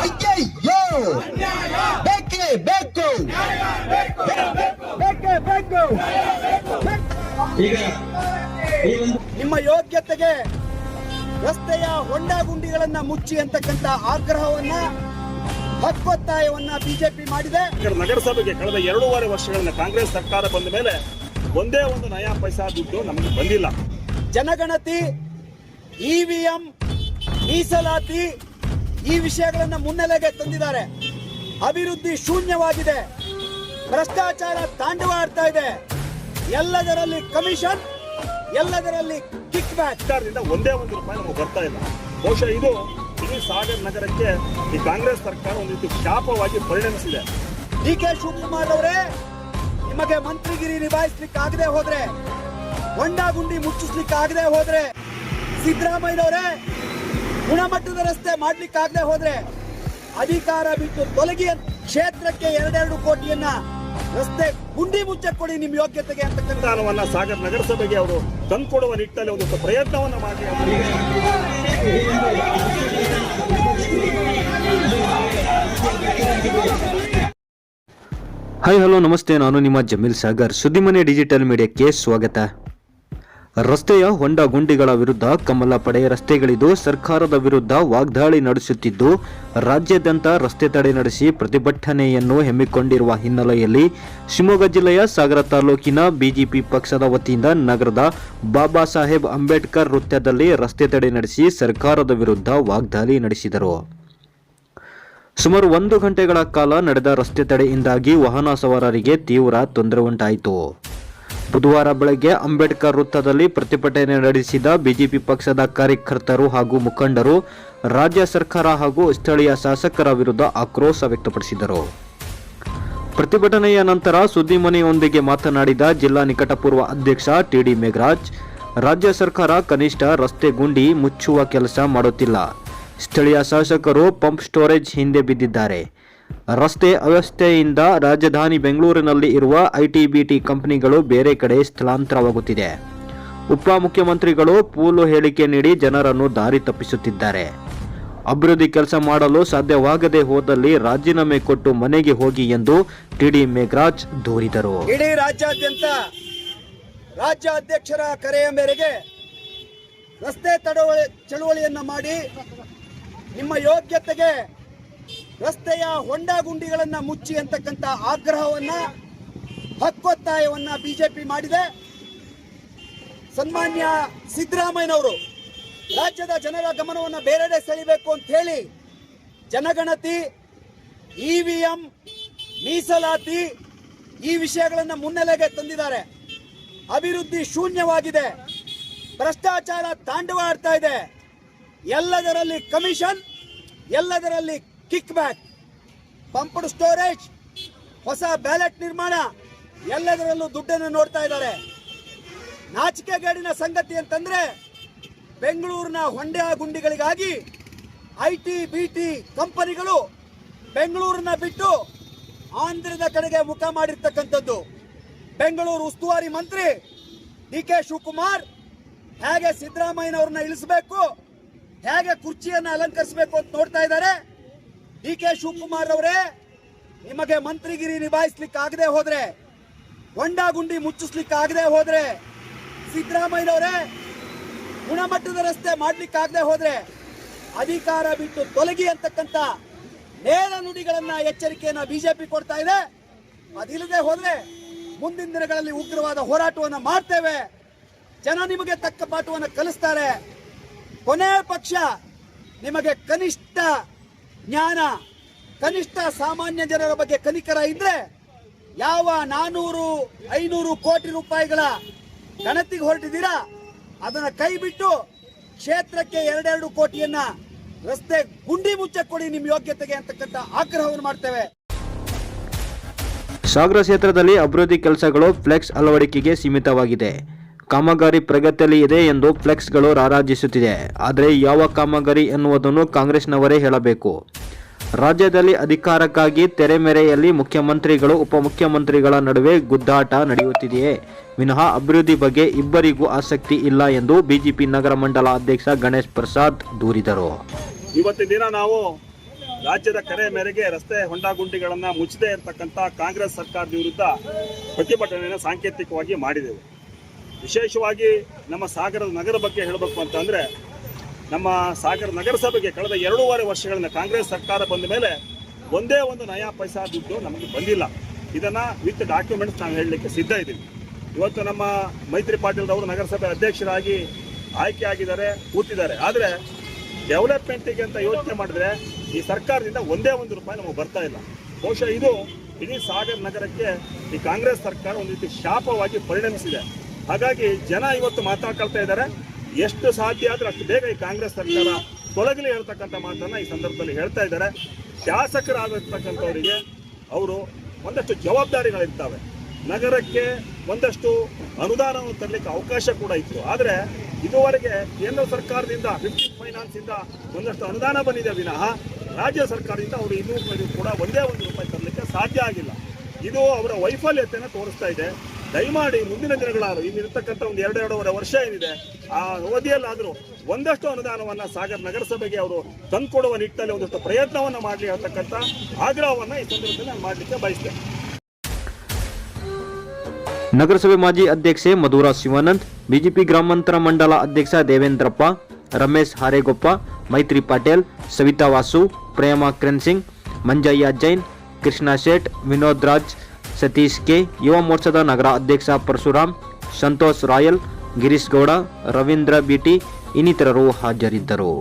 ಅಯ್ಯಯ್ಯೋ ಬೇಕೇ ಬೇಕು ಬೇಕೇ ಬೇಕು ನಿಮ್ಮ ಯೋಗ್ಯತೆಗೆ ರಸ್ತೆಯ ಹೊಂಡ ಗುಂಡಿಗಳನ್ನ ಮುಚ್ಚಿ ಅಂತಕ್ಕಂಥ ಆಗ್ರಹವನ್ನ ಹಕ್ಕೊತ್ತಾಯವನ್ನ ಬಿಜೆಪಿ ಮಾಡಿದೆ. ನಗರಸಭೆಗೆ ಕಳೆದ ಎರಡೂವರೆ ವರ್ಷಗಳಿಂದ ಕಾಂಗ್ರೆಸ್ ಸರ್ಕಾರ ಬಂದ ಮೇಲೆ ಒಂದೇ ಒಂದು ನಯಾ ಪೈಸಾ ದುಡ್ಡು ನಮಗೆ ಬಂದಿಲ್ಲ. ಜನಗಣತಿ ಇವಿಎಂ ಮೀಸಲಾತಿ ಈ ವಿಷಯಗಳನ್ನ ಮುನ್ನೆಲೆಗೆ ತಂದಿದ್ದಾರೆ. ಅಭಿವೃದ್ಧಿ ಶೂನ್ಯವಾಗಿದೆ. ಭ್ರಷ್ಟಾಚಾರ ತಾಂಡವ ಆಡ್ತಾ ಇದೆ. ಎಲ್ಲದರಲ್ಲಿ ಕಮಿಷನ್ ಎಲ್ಲದರಲ್ಲಿ ಕಿಕ್ ಬ್ಯಾಕ್. ಒಂದೇ ಒಂದು ರೂಪಾಯಿ ನಮಗೆ ಬರ್ತಾ ಇಲ್ಲ. ಬಹುಶಃ ಇದು ಇಡೀ ಸಾಗರ್ ನಗರಕ್ಕೆ ಈ ಕಾಂಗ್ರೆಸ್ ಸರ್ಕಾರ ಒಂದು ರೀತಿ ಶಾಪವಾಗಿ ಪರಿಣಮಿಸಿದೆ. ಡಿ ಕೆ ಶಿವಕುಮಾರ್ ಅವರೇ ನಿಮಗೆ ಮಂತ್ರಿಗಿರಿ ನಿಭಾಯಿಸ್ಲಿಕ್ಕೆ ಆಗದೆ ಹೋದ್ರೆ ಹೊಂಡ ಗುಂಡಿ ಮುಚ್ಚಿಸ್ಲಿಕ್ಕೆ ಆಗದೆ ಹೋದ್ರೆ ಸಿದ್ದರಾಮಯ್ಯನವರೇ ಗುಣಮಟ್ಟದ ರಸ್ತೆ ಮಾಡ್ಲಿಕ್ಕಾಗದೆ ಹೋದ್ರೆ ಅಧಿಕಾರ ಬಿಟ್ಟು ತೊಲಗಿ ಕ್ಷೇತ್ರಕ್ಕೆ ಎರಡೆರಡು ಕೋಟಿಯನ್ನ ರಸ್ತೆ ಗುಂಡಿ ಮುಚ್ಚ ಕೊಡಿ ನಿಮ್ ಯೋಗ್ಯತೆಗೆ ಅಂತಕ್ಕಂಥ ಅನುದಾನವನ್ನ ಸಾಗರ್ ನಗರಸಭೆಗೆ ಅವರು ತಂದುಕೊಡುವ ನಿಟ್ಟಿನಲ್ಲಿ ಒಂದು ಪ್ರಯತ್ನವನ್ನ ಮಾಡಿ ಹಾಯ್ ಹಲೋ ನಮಸ್ತೆ. ನಾನು ನಿಮ್ಮ ಜಮೀಲ್ ಸಾಗರ್. ಸುದ್ದಿಮನೆ ಡಿಜಿಟಲ್ ಮೀಡಿಯಾಕ್ಕೆ ಸ್ವಾಗತ. ರಸ್ತೆಯ ಹೊಂಡ ಗುಂಡಿಗಳ ವಿರುದ್ಧ ಕಮಲ ಪಡೆ ರಸ್ತೆಗಳಿದು ಸರ್ಕಾರದ ವಿರುದ್ಧ ವಾಗ್ದಾಳಿ ನಡೆಸುತ್ತಿದ್ದು, ರಾಜ್ಯಾದ್ಯಂತ ರಸ್ತೆ ತಡೆ ನಡೆಸಿ ಪ್ರತಿಭಟನೆಯನ್ನು ಹಮ್ಮಿಕೊಂಡಿರುವ ಹಿನ್ನೆಲೆಯಲ್ಲಿ ಶಿವಮೊಗ್ಗ ಜಿಲ್ಲೆಯ ಸಾಗರ ತಾಲೂಕಿನ ಬಿಜೆಪಿ ಪಕ್ಷದ ವತಿಯಿಂದ ನಗರದ ಬಾಬಾ ಸಾಹೇಬ್ ಅಂಬೇಡ್ಕರ್ ವೃತ್ತದಲ್ಲಿ ರಸ್ತೆ ತಡೆ ನಡೆಸಿ ಸರ್ಕಾರದ ವಿರುದ್ಧ ವಾಗ್ದಾಳಿ ನಡೆಸಿದರು. ಸುಮಾರು ಒಂದು ಗಂಟೆಗಳ ಕಾಲ ನಡೆದ ರಸ್ತೆ ತಡೆಯಿಂದಾಗಿ ವಾಹನ ಸವಾರರಿಗೆ ತೀವ್ರ ತೊಂದರೆ ಉಂಟಾಯಿತು. ಬುಧವಾರ ಬೆಳಗ್ಗೆ ಅಂಬೇಡ್ಕರ್ ವೃತ್ತದಲ್ಲಿ ಪ್ರತಿಭಟನೆ ನಡೆಸಿದ ಬಿಜೆಪಿ ಪಕ್ಷದ ಕಾರ್ಯಕರ್ತರು ಹಾಗೂ ಮುಖಂಡರು ರಾಜ್ಯ ಸರ್ಕಾರ ಹಾಗೂ ಸ್ಥಳೀಯ ಶಾಸಕರ ವಿರುದ್ಧ ಆಕ್ರೋಶ ವ್ಯಕ್ತಪಡಿಸಿದರು. ಪ್ರತಿಭಟನೆಯ ನಂತರ ಸುದ್ದಿಮನೆಯೊಂದಿಗೆ ಮಾತನಾಡಿದ ಜಿಲ್ಲಾ ನಿಕಟಪೂರ್ವ ಅಧ್ಯಕ್ಷ ಟಿಡಿ ಮೇಘರಾಜ್, ರಾಜ್ಯ ಸರ್ಕಾರ ಕನಿಷ್ಠ ರಸ್ತೆ ಗುಂಡಿ ಮುಚ್ಚುವ ಕೆಲಸ ಮಾಡುತ್ತಿಲ್ಲ. ಸ್ಥಳೀಯ ಶಾಸಕರು ಪಂಪ್ ಸ್ಟೋರೇಜ್ ಹಿಂದೆ ಬಿದ್ದಿದ್ದಾರೆ. ರಸ್ತೆ ಅವ್ಯವಸ್ಥೆಯಿಂದ ರಾಜಧಾನಿ ಬೆಂಗಳೂರಿನಲ್ಲಿ ಇರುವ ಐಟಿಬಿಟಿ ಕಂಪನಿಗಳು ಬೇರೆ ಕಡೆ ಸ್ಥಳಾಂತರವಾಗುತ್ತಿದೆ. ಉಪಮುಖ್ಯಮಂತ್ರಿಗಳು ಪೂಲು ಹೇಳಿಕೆ ನೀಡಿ ಜನರನ್ನು ದಾರಿ ತಪ್ಪಿಸುತ್ತಿದ್ದಾರೆ. ಅಭಿವೃದ್ಧಿ ಕೆಲಸ ಮಾಡಲು ಸಾಧ್ಯವಾಗದೆ ಹೋದಲ್ಲಿ ರಾಜೀನಾಮೆ ಕೊಟ್ಟು ಮನೆಗೆ ಹೋಗಿ ಎಂದು ಟಿಡಿ ಮೇಘರಾಜ್ ದೂರಿದರು. ಇಡೀ ರಾಜ್ಯಾದ್ಯಂತ ರಾಜ್ಯ ಅಧ್ಯಕ್ಷರ ಕರೆಯ ಮೇರೆಗೆ ರಸ್ತೆ ತಡವಳಿ ಚಳುವಳಿಯನ್ನು ಮಾಡಿ ನಿಮ್ಮ ಯೋಗ್ಯತೆಗೆ ರಸ್ತೆಯ ಹೊಂಡ ಗುಂಡಿಗಳನ್ನು ಮುಚ್ಚಿ ಅಂತಕ್ಕಂಥ ಆಗ್ರಹವನ್ನ, ಹಕ್ಕೊತ್ತಾಯವನ್ನ ಬಿಜೆಪಿ ಮಾಡಿದೆ. ಸನ್ಮಾನ್ಯ ಸಿದ್ದರಾಮಯ್ಯನವರು, ರಾಜ್ಯದ ಜನರ ಗಮನವನ್ನು ಬೇರೆಡೆ ಸೆಳಿಬೇಕು ಅಂತ ಹೇಳಿ ಜನಗಣತಿ, ಇವಿಎಂ, ಮೀಸಲಾತಿ ಈ ವಿಷಯಗಳನ್ನ ಮುನ್ನೆಲೆಗೆ ತಂದಿದ್ದಾರೆ. ಅಭಿವೃದ್ಧಿ ಶೂನ್ಯವಾಗಿದೆ. ಭ್ರಷ್ಟಾಚಾರ ತಾಂಡವ ಆಡ್ತಾ ಇದೆ. ಎಲ್ಲದರಲ್ಲಿ ಕಮಿಷನ್, ಎಲ್ಲದರಲ್ಲಿ ಕಿಕ್ ಬ್ಯಾಕ್. Pumped storage. ಹೊಸ ಬ್ಯಾಲೆಟ್ ನಿರ್ಮಾಣ. ಎಲ್ಲದರಲ್ಲೂ ದುಡ್ಡನ್ನು ನೋಡ್ತಾ ಇದ್ದಾರೆ. ನಾಚಿಕೆಗೇಡಿನ ಸಂಗತಿ ಅಂತಂದ್ರೆ ಬೆಂಗಳೂರಿನ ಹೊಂಡೆ ಗುಂಡಿಗಳಿಗಾಗಿ ಐ ಟಿ ಬಿ ಟಿ ಕಂಪನಿಗಳು ಬೆಂಗಳೂರನ್ನ ಬಿಟ್ಟು ಆಂಧ್ರದ ಕಡೆಗೆ ಮುಖ ಮಾಡಿರ್ತಕ್ಕಂಥದ್ದು. ಬೆಂಗಳೂರು ಉಸ್ತುವಾರಿ ಮಂತ್ರಿ ಡಿ ಕೆ ಶಿವಕುಮಾರ್ ಹೇಗೆ ಸಿದ್ದರಾಮಯ್ಯನವ್ರನ್ನ ಇಳಿಸಬೇಕು, ಹೇಗೆ ಕುರ್ಚಿಯನ್ನ ಅಲಂಕರಿಸಬೇಕು ಅಂತ ನೋಡ್ತಾ ಇದ್ದಾರೆ. ಡಿ ಕೆ ಶಿವಕುಮಾರ್ ಅವರೇ, ನಿಮಗೆ ಮಂತ್ರಿಗಿರಿ ನಿಭಾಯಿಸ್ಲಿಕ್ಕೆ ಆಗದೆ ಹೋದ್ರೆ ಹೊಂಡ ಗುಂಡಿ ಮುಚ್ಚಿಸ್ಲಿಕ್ಕೆ ಆಗದೆ ಹೋದ್ರೆ, ಸಿದ್ದರಾಮಯ್ಯನವರೇ, ಗುಣಮಟ್ಟದ ರಸ್ತೆ ಮಾಡ್ಲಿಕ್ಕೆ ಆಗದೆ ಹೋದ್ರೆ, ಅಧಿಕಾರ ಬಿಟ್ಟು ತೊಲಗಿ ಅಂತಕ್ಕಂಥ ನೇರ ನುಡಿಗಳನ್ನ ಎಚ್ಚರಿಕೆಯನ್ನ ಬಿಜೆಪಿ ಕೊಡ್ತಾ ಇದೆ. ಅದಿಲ್ಲದೆ ಹೋದ್ರೆ, ಮುಂದಿನ ದಿನಗಳಲ್ಲಿ ಉಗ್ರವಾದ ಹೋರಾಟವನ್ನು ಮಾಡ್ತೇವೆ. ಜನ ನಿಮಗೆ ತಕ್ಕ ಪಾಠವನ್ನು ಕಲಿಸ್ತಾರೆ. ಕೊನೆ ಪಕ್ಷ ನಿಮಗೆ ಕನಿಷ್ಠ ಜ್ಞಾನ, ಕನಿಷ್ಠ ಸಾಮಾನ್ಯ ಜನರ ಬಗ್ಗೆ ಕನಿಕರ ಇದ್ರೆ ಯಾವ ನಾನೂರು, ಐನೂರು ಕೋಟಿ ರೂಪಾಯಿಗಳ ಗಣತಿಗೆ ಹೊರಟಿದ್ದೀರಾ, ಅದನ್ನ ಕೈ ಬಿಟ್ಟು ಕ್ಷೇತ್ರಕ್ಕೆ ಎರಡೆರಡು ಕೋಟಿಯನ್ನ ರಸ್ತೆ ಗುಂಡಿ ಮುಚ್ಚ ಕೊಡಿ ನಿಮ್ಮ ಯೋಗ್ಯತೆಗೆ ಅಂತಕ್ಕಂಥ ಆಗ್ರಹವನ್ನು ಮಾಡ್ತೇವೆ. ಸಾಗರ ಕ್ಷೇತ್ರದಲ್ಲಿ ಅಭಿವೃದ್ಧಿ ಕೆಲಸಗಳು ಫ್ಲೆಕ್ಸ್ ಅಳವಡಿಕೆಗೆ ಸೀಮಿತವಾಗಿದೆ. ಕಾಮಗಾರಿ ಪ್ರಗತಿಯಲ್ಲಿ ಇದೆ ಎಂದು ಫ್ಲೆಕ್ಸ್ಗಳು ರಾರಾಜಿಸುತ್ತಿದೆ. ಆದರೆ ಯಾವ ಕಾಮಗಾರಿ ಎನ್ನುವುದನ್ನು ಕಾಂಗ್ರೆಸ್ನವರೇ ಹೇಳಬೇಕು. ರಾಜ್ಯದಲ್ಲಿ ಅಧಿಕಾರಕ್ಕಾಗಿ ತೆರೆಮೆರೆಯಲ್ಲಿ ಮುಖ್ಯಮಂತ್ರಿಗಳು, ಉಪಮುಖ್ಯಮಂತ್ರಿಗಳ ನಡುವೆ ಗುದ್ದಾಟ ನಡೆಯುತ್ತಿದೆಯೇ? ವಿನಃ ಅಭಿವೃದ್ಧಿ ಬಗ್ಗೆ ಇಬ್ಬರಿಗೂ ಆಸಕ್ತಿ ಇಲ್ಲ ಎಂದು ಬಿಜೆಪಿ ನಗರ ಮಂಡಲ ಅಧ್ಯಕ್ಷ ಗಣೇಶ್ ಪ್ರಸಾದ್ ದೂರಿದರು. ಇವತ್ತಿನ ದಿನ ನಾವು ರಾಜ್ಯದ ಕರೆ ಮೇರೆಗೆ ರಸ್ತೆ ಹೊಂಡ ಗುಂಡಿಗಳನ್ನ ಮುಚ್ಚದೇ ಇರತಕ್ಕಂತ ಕಾಂಗ್ರೆಸ್ ಸರ್ಕಾರದ ವಿರುದ್ಧ ಪ್ರತಿಭಟನೆಯನ್ನು ಸಾಂಕೇತಿಕವಾಗಿ ಮಾಡಿದೆವು. ವಿಶೇಷವಾಗಿ ನಮ್ಮ ಸಾಗರದ ನಗರ ಬಗ್ಗೆ ಹೇಳಬೇಕು ಅಂತಂದ್ರೆ ನಮ್ಮ ಸಾಗರ ನಗರಸಭೆಗೆ ಕಳೆದ ಎರಡೂವರೆ ವರ್ಷಗಳಿಂದ ಕಾಂಗ್ರೆಸ್ ಸರ್ಕಾರ ಬಂದ ಮೇಲೆ ಒಂದೇ ಒಂದು ನಯಾ ಪೈಸಾ ದುಡ್ಡು ನಮಗೆ ಬಂದಿಲ್ಲ. ಇದನ್ನು ವಿತ್ ಡಾಕ್ಯುಮೆಂಟ್ಸ್ ನಾವು ಹೇಳಲಿಕ್ಕೆ ಸಿದ್ಧ ಇದ್ದೀವಿ. ಇವತ್ತು ನಮ್ಮ ಮೈತ್ರಿ ಪಾಟೀಲ್ ಅವರು ನಗರಸಭೆ ಅಧ್ಯಕ್ಷರಾಗಿ ಆಯ್ಕೆ ಆಗಿದ್ದಾರೆ, ಕೂತಿದ್ದಾರೆ. ಆದರೆ ಡೆವಲಪ್ಮೆಂಟಿಗೆ ಅಂತ ಯೋಚನೆ ಮಾಡಿದ್ರೆ ಈ ಸರ್ಕಾರದಿಂದ ಒಂದೇ ಒಂದು ರೂಪಾಯಿ ನಮಗೆ ಬರ್ತಾ ಇಲ್ಲ. ಬಹುಶಃ ಇದು ಇಡೀ ಸಾಗರ್ ನಗರಕ್ಕೆ ಈ ಕಾಂಗ್ರೆಸ್ ಸರ್ಕಾರ ಒಂದು ರೀತಿ ಶಾಪವಾಗಿ ಪರಿಣಮಿಸಿದೆ. ಹಾಗಾಗಿ ಜನ ಇವತ್ತು ಮಾತಾಡ್ಕೊಳ್ತಾ ಇದ್ದಾರೆ. ಎಷ್ಟು ಸಾಧ್ಯ ಆದ್ರೆ ಅಷ್ಟು ಬೇಗ ಈ ಕಾಂಗ್ರೆಸ್ ಸರ್ಕಾರ ತೊಲಗಲಿ ಹೇಳ್ತಕ್ಕಂಥ ಮಾತನ್ನ ಈ ಸಂದರ್ಭದಲ್ಲಿ ಹೇಳ್ತಾ ಇದ್ದಾರೆ. ಶಾಸಕರಾಗಿರ್ತಕ್ಕಂಥವರಿಗೆ ಅವರು ಒಂದಷ್ಟು ಜವಾಬ್ದಾರಿಗಳಿರ್ತವೆ. ನಗರಕ್ಕೆ ಒಂದಷ್ಟು ಅನುದಾನವನ್ನು ತರಲಿಕ್ಕೆ ಅವಕಾಶ ಕೂಡ ಇತ್ತು. ಆದರೆ ಇದುವರೆಗೆ ಕೇಂದ್ರ ಸರ್ಕಾರದಿಂದ ಫಿಫ್ಟಿ ಫೈನಾನ್ಸ್ ಇಂದ ಒಂದಷ್ಟು ಅನುದಾನ ಬಂದಿದೆ ವಿನಃ ರಾಜ್ಯ ಸರ್ಕಾರದಿಂದ ಅವರು ಇನ್ನೂ ಕೂಡ ಒಂದೇ ಒಂದು ರೂಪಾಯಿ ತರಲಿಕ್ಕೆ ಸಾಧ್ಯ ಆಗಿಲ್ಲ. ಇದು ಅವರ ವೈಫಲ್ಯತೆಯನ್ನು ತೋರಿಸ್ತಾ ಇದೆ. ದಯಮಾಡಿ ಮುಂದಿನ ದಿನಗಳಾದ್ರು ಇಲ್ಲಿರ್ತಕ್ಕಂಥ ಒಂದು ಎರಡು, ಎರಡೂವರೆ ವರ್ಷ ಏನಿದೆ, ಆ ಅವಧಿಯಲ್ಲಾದರೂ ಒಂದಷ್ಟು ಅನುದಾನವನ್ನ ಸಾಗರ್ ನಗರಸಭೆಗೆ ಅವರು ತಂದುಕೊಡುವ ನಿಟ್ಟಿನಲ್ಲಿ ಒಂದಷ್ಟು ಪ್ರಯತ್ನವನ್ನ ಮಾಡಲಿ ಅಂತಕ್ಕಂಥ ಆಗ್ರಹವನ್ನ ಈ ಸಂದರ್ಭದಲ್ಲಿ ನಾನು ಮಾಡಲಿಕ್ಕೆ ಬಯಸ್ತೇನೆ. ನಗರಸಭೆ ಮಾಜಿ ಅಧ್ಯಕ್ಷೆ ಮಧುರಾ ಶಿವಾನಂದ್, ಬಿಜೆಪಿ ಗ್ರಾಮಾಂತರ ಮಂಡಲ ಅಧ್ಯಕ್ಷ ದೇವೇಂದ್ರಪ್ಪ, ರಮೇಶ್ ಹಾರೇಗೊಪ್ಪ, ಮೈತ್ರಿ ಪಾಟೇಲ್, ಸವಿತಾ ವಾಸು, ಪ್ರೇಮಾ ಕ್ರೆನ್ಸಿಂಗ್ ಮಂಜಯ್ಯ ಜೈನ್, ಕೃಷ್ಣ ಶೇಟ್, ವಿನೋದ್ ರಾಜ್ ಸತೀಶ್ ಕೆ ಯುವ ಮೋರ್ಚಾದ ನಗರ ಅಧ್ಯಕ್ಷ ಪರಶುರಾಮ್ ಸಂತೋಷ್ ರಾಯಲ್, ಗಿರೀಶ್ ಗೌಡ, ರವೀಂದ್ರ ಬಿಟಿ ಇನ್ನಿತರರು ಹಾಜರಿದ್ದರು.